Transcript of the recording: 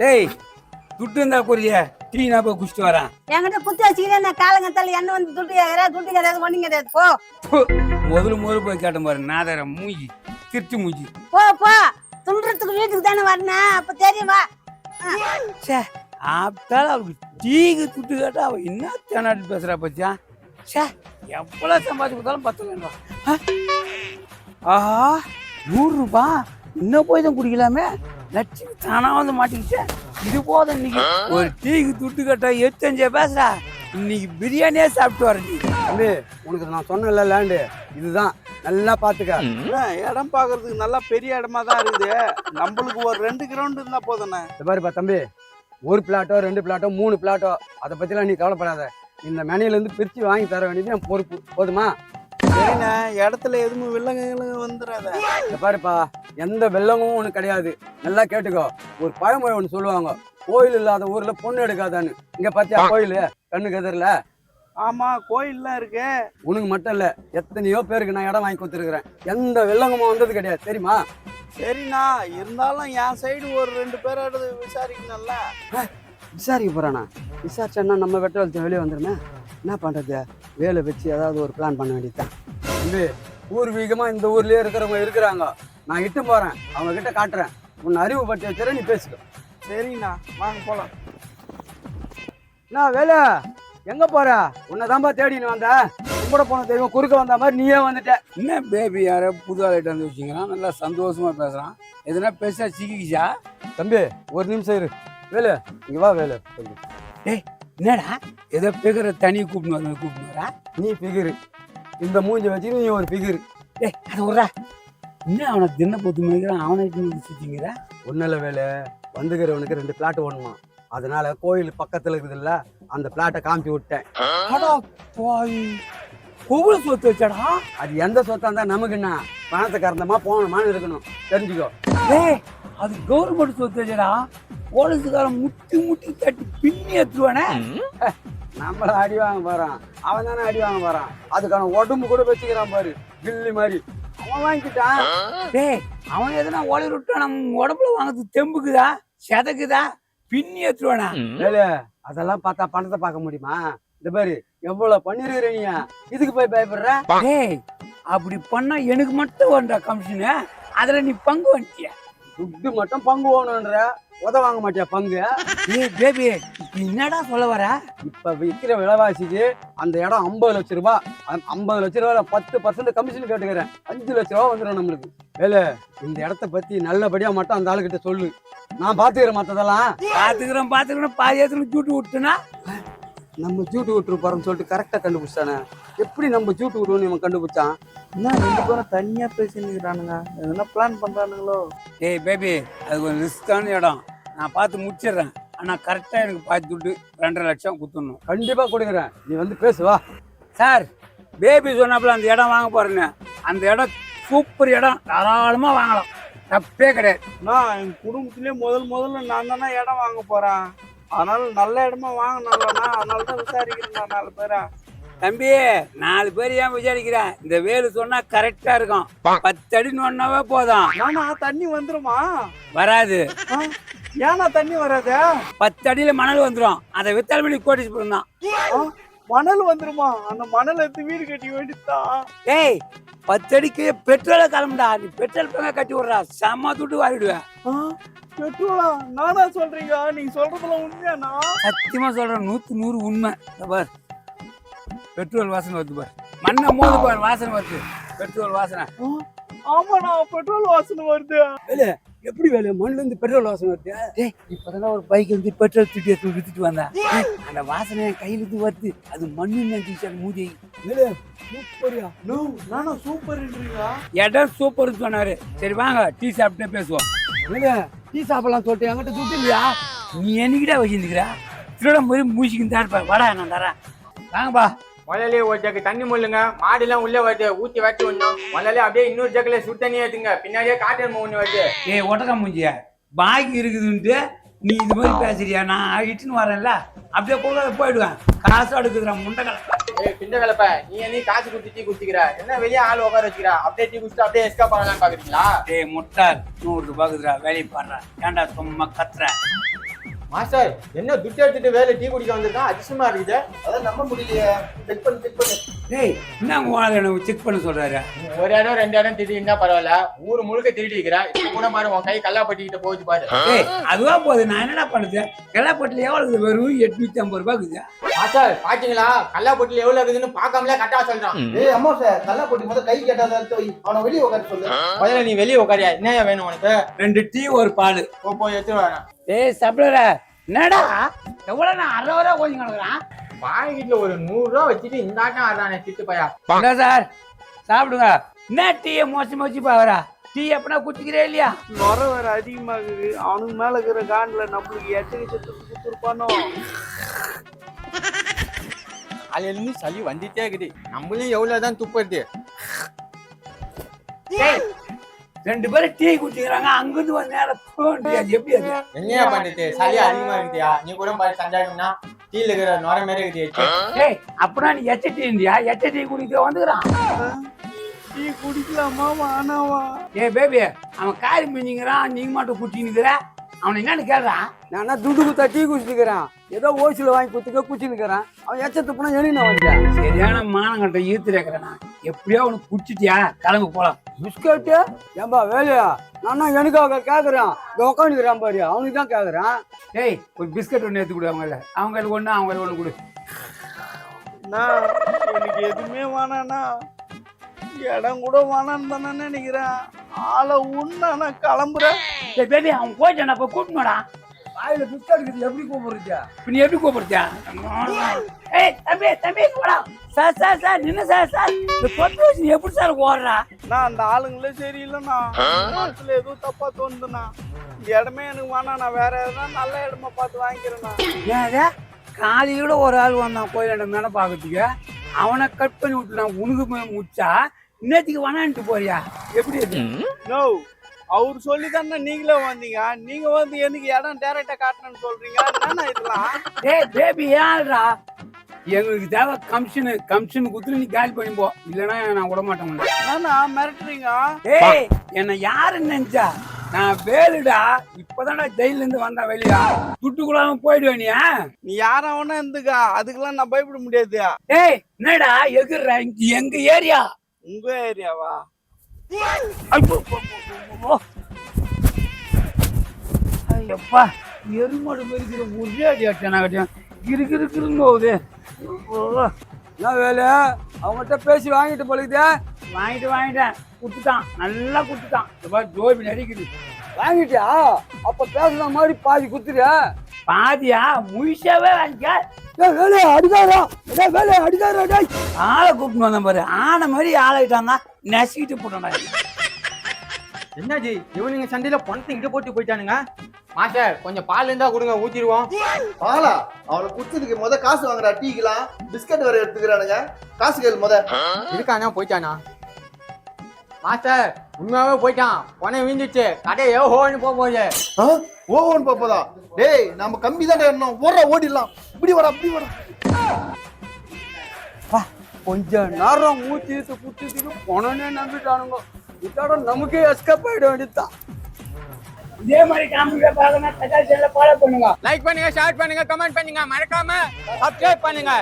டேய் துட்டு இருந்தா குறிய டீ நான் போய் குடிச்சிட்டு வரேன். என்கிட்ட குத்தி வச்சுக்கிறேன் நான் காலங்கத்தால என்ன வந்து துட்டு கேட்கற துட்டு கிடையாது ஒண்ணு கிடையாது போ. முதல்ல முதல்ல போய் கேட்டேன் பாரு நாதர மூஞ்சி திருட்டு மூஞ்சி. போ போ. துண்டுறதுக்கு வீட்டுக்கு தானே வரணும் அப்ப தெரியுமா சே ஆப்டால அவளுக்கு டீக்கு துட்டு கேட்டா அவ என்ன தேனாட்டு பேசுறா பத்தியா? சே எவ்வளவு சம்பாதிச்சு கொடுத்தாலும் பத்தலன்றா ஆ? ஆஹா நூறு இன்னும் போய் தான் குடிக்கலாமே? லட்சுமி தானா வந்து மாட்டிக்கிட்டேன் இது போதும் இன்னைக்கு. ஒரு டீக்கு துட்டு கேட்டா எத்தஞ்சே பேசுறா. இன்னைக்கு பிரியாணியே சாப்பிட்டு வர நீ தம்பி உனக்கு நான் சொன்னேன்ல லேண்டு. இதுதான். நல்லா பாத்துக்க. அண்ணா, இடம் பார்க்கறதுக்கு நல்லா பெரிய இடமா தான் இருக்குது. நம்மளுக்கு ஒரு ரெண்டு கிரவுண்ட் இருந்தா போதுண்ணே இந்த பாருப்பா தம்பி. ஒரு பிளாட்டோ ரெண்டு பிளாட்டோ மூணு பிளாட்டோ அதை பத்திலாம் நீ கவலைப்படாத. இந்த மேனையில இருந்து பிரிச்சு வாங்கி தர வேண்டியது என் பொறுப்பு. போதுமா? சரிண்ணே இடத்துல எதுவும் வில்லங்க வந்துடாத இந்த பாருப்பா. எந்த வெள்ளமும் ஒன்று கிடையாது. நல்லா கேட்டுக்கோ. ஒரு பழமொழி ஒன்று சொல்லுவாங்க. கோயில் இல்லாத ஊர்ல பொண்ணு எடுக்காதான்னு. இங்க பாத்தியா கோயில்? கண்ணுக்கு எதிரில் ஆமா கோயில்லாம் இருக்கு. உனக்கு மட்டும் இல்ல எத்தனையோ பேருக்கு நான் இடம் வாங்கி கொடுத்துருக்குறேன். எந்த வெள்ளங்கமும் வந்தது கிடையாது தெரியுமா? சரிண்ணா இருந்தாலும் என் சைடு ஒரு ரெண்டு பேரோட விசாரிக்கணும்ல. விசாரிக்க போறானா? விசாரிச்சேன்னா நம்ம வெட்ட வளர்த்து வெளியே வந்துருமே. என்ன பண்றது? வேலை வச்சு ஏதாவது ஒரு பிளான் பண்ண வேண்டியதுதான். தம்பி பூர்வீகமா இந்த ஊர்லயே இருக்கிறவங்க இருக்கிறாங்க. நான் இட்டு போறேன். அவங்க கிட்ட காட்டுறேன். உன்னை அறிவு பற்றி வச்சுற நீ பேசிக்கோ. சரிண்ணா வாங்க போலாம். என்ன வேலை? எங்க போற? உன்னை தான்பா தேடின்னு வந்தேன் கூட போன தெய்வம் குறுக்க வந்த மாதிரி நீயே வந்துட்ட. என்ன பேபி யாரோ புது ஆளுகிட்ட வந்து வச்சுக்கிறான். நல்லா சந்தோஷமா பேசுறான். எதுனா பேசா சிக்கிக்கிச்சா? தம்பி ஒரு நிமிஷம் இரு. வேலு இங்க வா வேலு. கொஞ்சம். என்னடா? ஏதோ பேக்கிற தனி கூப்பிட்டு வந்து கூப்பிட்டு வரா நீ பிகிரு. இந்த மூஞ்சி வச்சு நீ ஒரு பிகிரு. ஏய் அது விட்றா. என்ன அவனை தின்ன பொத்து மணிக்கிறான் அவனை சுத்திங்கிற ஒன்றும் இல்லை வேலு. வந்துக்கிறவனுக்கு ரெண்டு பிளாட் ஓடணுமா அதனால கோயில் பக்கத்துல இருக்குதுல்ல அந்த பிளாட்டை காமிச்சு விட்டேன். அடா பாய் ஒவ்வொரு சொத்து வச்சாடா? அது எந்த சொத்தா இருந்தா நமக்கு என்ன? பணத்தை கறந்தமா போனோமான்னு இருக்கணும். தெரிஞ்சுக்கோ. ஏய் அது கவர்மெண்ட் சொத்து வச்சாடா? போலீஸுக்காரன் முட்டி முட்டி தட்டி பின்னி எடுத்துருவானே? நம்மள அடி வாங்க போறான். அவன் தானே அடி வாங்க போறான். அதுக்கான உடம்பு கூட வச்சுக்கிறான் பாரு. கில்லி மாதிரி. அவன் வாங்கிக்கிட்டான். டேய் அவன் எதனா ஓலை விட்டா நம்ம உடம்புல வாங்குறது தெம்புக்குதா? செதக்குதா? பின்னி வேலு அதெல்லாம் பார்த்தா பணத்தை பார்க்க முடியுமா? இந்த பாரு எவ்வளவு பண்ணிருக்கிற நீ? இதுக்கு போய் பயப்படுற? டேய் அப்படி பண்ணா எனக்கு மட்டும் வரண்டா கமிஷனு. அதுல நீ பங்கு வந்துட்டியா துட்டு மட்டும் பங்கு ஓணுன்ற உத வாங்க மாட்டியா பங்கு? ஏய் பேபி என்னடா சொல்ல வர? இப்ப விற்கிற விலைவாசிக்கு அந்த இடம் ஐம்பது லட்ச ரூபாய் அந்த ஐம்பது லட்ச ரூபாயில பத்து பர்சன்ட் கமிஷன் கேட்டுக்கிறேன். அஞ்சு லட்ச ரூபா வந்துடும் நம்மளுக்கு. வேலு இந்த இடத்த பத்தி நல்லபடியா மட்டும் அந்த ஆளுகிட்ட சொல்லு. நான் பாத்துக்கிறேன் மத்ததெல்லாம். பாத்துக்கிறோம் பாத்துக்கிறோம் பாதி ஏத்துல ஜூட்டு விட்டுனா நம்ம ஜூட்டு விட்டுரு போறோம்னு சொல்லிட்டு கரெக்டா கண்டுபிடிச்சானே எப்படி நம்ம ஜூட்டு விடுவோம்னு இவன் கண்டுபிடிச்சான்? என்ன ரெண்டு பேரும் தனியா பேசினுக்கிறானுங்க எதனா பிளான் பண்றானுங்களோ? ஏய் பேபி அது கொஞ்சம் ரிஸ்கான இடம். நான் பார்த்து முடிச்சிடுறேன். ஆனா கரெக்டா எனக்கு பாதி துட்டு ரெண்டரை லட்சம் குத்துடணும் கண்டிப்பா கொடுக்குறேன். நீ வந்து பேசு வா. சார் பேபி சொன்னாப்புல அந்த இடம் வாங்க போறேன்னு. அந்த இடம் சூப்பர் இடம். தாராளமா வாங்கலாம். தப்பே கிடையாது. நான் என் குடும்பத்திலே முதல் முதல்ல நான் தானே இடம் வாங்க போறேன். அதனால நல்ல இடமா வாங்கணும்லண்ணா அதனால தான் விசாரிக்கிறேன் நாலு பேரா. தம்பி நாலு பேர் ஏன் விசாரிக்கிறேன் இந்த வேலு சொன்னா கரெக்டா இருக்கும். பத்து அடின்னு ஒன்னாவே போதும். நானா தண்ணி வந்துருமா? வராது? ஏன்னா தண்ணி வராது? பத்து அடியில மணல் வந்துடும் அதை வித்தால் மணி கோட்டி தான்? மணல் வந்துருமா? அந்த மணல் எடுத்து வீடு கட்டி வேண்டியதுதான் ஏய் பத்து அடிக்கு பெட்ரோலை கிளம்புடா நீ பெட்ரோல் பங்க கட்டி விடுறா. செம்ம துட்டு வாங்கிடுவேன்? பெட்ரோலா? நானா சொல்றீங்க? நீங்க சொல்றதுல உண்மையாண்ணா? சத்தியமா சொல்றேன். நூத்து நூறு உண்மை. பெட்ரோல் வாசனை வருது பார். மண்ணை மோது பார் வாசனை வருது. பெட்ரோல் வாசனை. ஆமாண்ணா பெட்ரோல் வாசனை வருது. வேலு எப்படி வேலு? மண்ணுல இருந்து பெட்ரோல் வாசனை வருது. டேய் இப்பதான் ஒரு பைக் வந்து பெட்ரோல் திட்டி எடுத்து வித்துட்டு வந்தேன். அந்த வாசனை என் கையில இருந்து வருது. அது மண்ணு நினைச்சு அந்த மூதி வேலு சூப்பரியா. நோ நானா சூப்பர்ன்றீங்க இடம் சூப்பர்னு சொன்னாரு. சரி வாங்க டீ சாப்பிட்டே பேசுவோம். வேலு டீ சாப்பிடலாம் சொல்லிட்டு என்கிட்ட துட்டு இல்லையா? நீ என்னைக்கிட்ட வச்சிருந்துக்கிற? திருட போய் மூசிக்கிட்டு தான் இருப்பேன் வாடா நான் தரேன். வாங்கப்பா. முதல்ல ஒரு ஜக்கு தண்ணி முள்ளுங்க. மாடுலாம் உள்ள வருது. ஊத்தி வச்சு ஒண்ணும் முதல்ல அப்படியே இன்னொரு ஜக்குல சுடு தண்ணி ஏத்துங்க பின்னாடியே காட்டன் ஒண்ணு வருது. ஏய் ஒட்டக்க மூஞ்சிய. பாக்கி இருக்குதுன்ட்டு நீ இது மாதிரி பேசுறியா? நான் இட்டுன்னு வரேன்ல. அப்படியே கூட போயிடுவேன். காசு அடுக்குதுறான் முண்டை கலப்பை. ஏய் பிண்ட கலப்ப. நீ என்ன காசு குடுத்து டீ குடிச்சிக்கிற? என்ன வெளியே ஆள் உட்கார வச்சுக்கிற? அப்படியே டீ குடிச்சிட்டு அப்படியே எஸ்கா பண்ணலாம் பாக்குறீங்களா? டேய் முட்டாள். நூறு ரூபாய்க்குதுடா வேலையை பாடுறா. ஏன்டா சும்மா கத்துற? மாஸ்டர் என்ன துட்டு எடுத்துட்டு வேலை டீ குடிக்க வந்திருக்கான்? அதிசயமா இருக்குது. அதான் நம்ப முடியலையே. செக் பண்ணு செக் பண்ணு. டேய் என்ன உங்க ஆளு எனக்கு செக் பண்ண சொல்றாரு? ஒரு இடம் ரெண்டு இடம் திருடினா பரவாயில்ல. ஊர் முழுக்க திருடி இருக்கிறா கூட பாரு உன் கை கல்லாப்பட்டிக்கிட்ட போகுது பாரு. டேய் அதுவா போகுது. நான் என்னடா பண்ணுது கெல்லாப்பட்டில் எவ்வளவு வெறும் எட்நூத்தி ஐம்பது ரூபாய் இருக்குது. மாஸ்டர் பாத்தீங்களா? கல்லாப்பட்டில எவ்வளவு இருக்குதுன்னு பார்க்காமலே கட்டா சொல்றான். ஏய் அம்மா சார் கல்லா போட்டி முதல்ல கை கேட்டாத எடுத்து அவனை வெளியே உட்கார சொல்லு. முதல்ல நீ வெளியே உட்காரியா? என்ன வேணும் உனக்கு? ரெண்டு டீ ஒரு பால். போ போய் எடுத்துட்டு வரேன் டேய் சப்ளர என்னடா? எவ்வளவு நான் அறுபது ரூபா கொஞ்சம் கிடக்குறான் பாக்கெட்ல ஒரு நூறு ரூபா வச்சுட்டு இந்த ஆட்டம் ஆடுறானே சிட்டு பையா இல்ல சார்? சாப்பிடுங்க. என்ன டீயை மோசி மோசி பாக்குறா டீ எப்பனா குடிக்கிறே இல்லையா? நுர வேற அதிகமாகுது. அவனுக்கு மேல இருக்கிற காண்டில் நம்மளுக்கு எட்டு சத்து கொடுத்துருப்பானோ அதுல இருந்து சளி வந்துட்டே இருக்குது. நம்மளும் எவ்வளவுதான் துப்புறது? டேய். ரெண்டு பேரும் டீ குடிக்கிறாங்க அங்கிருந்து வந்து நேரம் போக முடியாது எப்படி அது? என்னையா பண்றது சளி அதிகமா இருக்குதியா நீ கூட பாரு சந்தாகம்னா. டீல இருக்கிற நுர மாதிரி இருக்குது டேய் அப்படின்னா நீ எச்ச டீ இந்தியா? எச்ச டீ குடிக்க வந்துக்கிறான். டீ குடிக்கலாமா? வேணாவா ஏ பேபி அவன் காரி மிஞ்சிங்கிறான் நீங்க மட்டும் குடிச்சுன்னுக்கிற அவனை என்னன்னு கேட்கறான் நான் என்ன துண்டு குத்தா டீ குடிச்சுக்கிறேன் ஏதோ ஓசியில் வாங்கி குத்துக்க குச்சினுக்கிறேன் அவன் எச்சத்து போனா எழுதி நான் வந்துட்டேன் சரியான மானங்கட்ட ஈர்த்து இருக்கிறேன் எப்படியோ அவனுக்கு குடிச்சிட்டியா கிளம்பு போலாம். பிஸ்கட்டு ஏம்பா வேலையா? நான் எனக்காக கேட்குறேன் இங்கே உட்காந்துக்கிறான் பாரு. அவனுக்கு தான் கேட்குறேன் டேய் ஒரு பிஸ்கட் ஒன்று எடுத்து கொடு அவங்கள அவங்களுக்கு ஒன்று அவங்களுக்கு ஒன்று கொடு. நான் எனக்கு எதுவுமே வேணாண்ணா இடம் கூட வேணான்னு தானே நினைக்கிறேன். ஆளை உண்ணா நான் கிளம்புறேன். டேய் பேபி அவன் போயிட்டான். போய் கூப்பிடணுடா வாயில பிஸ்கட் இருக்குது எப்படி கூப்பிடுறது இப்ப நீ எப்படி கூப்பிடுறியா? ஏய் தம்பி தம்பி போடா சார் சார் சார் நின்னு சார் சார். இந்த நீ எப்படி சார் ஓடுறா? நான் அந்த ஆளுங்களே சரியில்லைண்ணா. மனசுல எதுவும் தப்பா தோணுதுண்ணா. இந்த இடமே எனக்கு வேணாம் நான் வேற எதனா நல்ல இடமா பார்த்து வாங்கிக்கிறேண்ணா. ஏதா காலையோட ஒரு ஆள் வந்தான் கோயிலாண்ட மேலே பார்க்கறதுக்கு. அவனை கட் பண்ணி விட்டு நான் உனக்கு முடிச்சா இன்னத்துக்கு வேணான்ட்டு போறியா? எப்படி நோ அவர் சொல்லி தானே நீங்களே வந்தீங்க? நீங்க வந்து எனக்கு இடம் டேரக்டா காட்டணும்னு சொல்றீங்க? என்னண்ணா இதெல்லாம்? டேய் பேபி ஏன்டா? எங்களுக்கு தேவை கமிஷனு கமிஷன் குத்துட்டு நீ காலி பண்ணி போ. இல்லைன்னா நான் விட மாட்டேன் மிரட்டுறீங்க? ஏய் என்ன யாருன்னு நினைச்சா? நான் வேலுடா. இப்பதான்டா ஜெயில இருந்து வந்தேன் வெளியா. துட்டுக்குள்ளாம போயிடுவேனியா நீ யாராவனா இருந்துக்கா. அதுக்கெல்லாம் நான் பயப்பட முடியாது. ஏய் என்னடா எகுறா? இங்க எங்க ஏரியா? உங்க ஏரியாவா? எப்பா எருமாடு பெருக்கிற ஒரே அடி நான் கட்டியான் கிரு கிரு கிருன்னு போகுது என்ன வேலை? அவங்ககிட்ட பேசி வாங்கிட்டு போலுக்குதே வாங்கிட்டு வாங்கிட்டேன் குத்துட்டான். நல்லா குத்துட்டான். இந்த மாதிரி ஜோபி நடிக்குது. வாங்கிட்டியா? அப்போ பேசுன மாதிரி பாதி குத்துறியா? பாதியா? முழுசாவே வாங்கிக்க ஏய் வேலையா அடிதாரா டேய். ஆளை கூப்பிட்டு வந்தேன் பாரு. ஆனை மாதிரி ஆளாயிட்டான் தான் நசுக்கிட்டு போட்டான்டா என்னஜி இவனுங்க சண்டையில பணத்தை இங்க போட்டு போயிட்டானுங்க. மாஸ்டர் கொஞ்சம் பால் இருந்தா கொடுங்க ஊத்திடுவோம். பாலா அவனை குடிச்சதுக்கு முத காசு வாங்குறா டீக்கெல்லாம். பிஸ்கட் வேற எடுத்துக்கிறானுங்க. காசு கேளு முத. இருக்கானா போயிட்டானா? மாஸ்டர் உண்மையாவே போயிட்டான். பணம் வீந்துச்சு கடையை ஏஹோன்னு போக போகுது. ஆ? ஓவன் பாப்பதா டேய் நம்ம கம்பி தான் எண்ணம். ஓடுறா ஓடிடலாம். இப்படி வாடா இப்படி வாடா. கொஞ்ச நேரம் மூச்சு இழுத்து குத்திட்டு போனோன்னே நம்பிட்டானுங்க. இதோட நமக்கே எஸ்கேப் ஆயிட வேண்டியதுதான். இதே மாதிரி காமெடியா பார்க்கணும் சேனலை ஃபாலோ பண்ணுங்க. லைக் பண்ணுங்க ஷேர் பண்ணுங்க கமெண்ட் பண்ணுங்க. மறக்காம சப்ஸ்கிரைப் பண்ணுங்க.